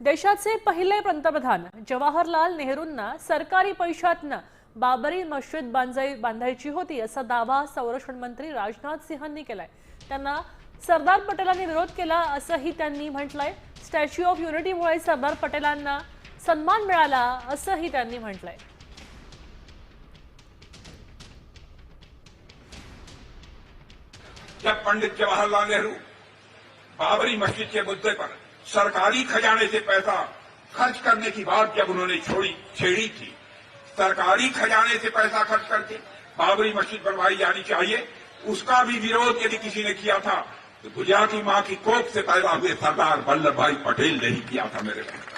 देशाचे पहिले पंतप्रधान जवाहरलाल नेहरूंना सरकारी पैशातनं बाबरी मस्जिद बांधाय बांधायची होती असा दावा संरक्षण मंत्री राजनाथ सिंहांनी केलाय. त्यांना सरदार पटेलांनी विरोध केला असंही त्यांनी म्हटलंय. स्टॅच्यू ऑफ युनिटीमुळे सरदार पटेलांना सन्मान मिळाला असंही त्यांनी म्हटलंय. पंडित जवाहरलाल नेहरू बाबरी मस्जिद के मुद्दे पर सरकारी खजाने से पैसा खर्च करने की बात जब उन्होंने छोड़ी, छेड़ी थी। सरकारी खजाने से पैसा खर्च करके बाबरी मस्जिद बनवाई जानी चाहिए। उसका भी विरोध यदि किसी ने किया था तो गुजराती माँ की कोख से पैदा हुए सरदार वल्लभ भाई पटेल ने ही किया था मेरे भाई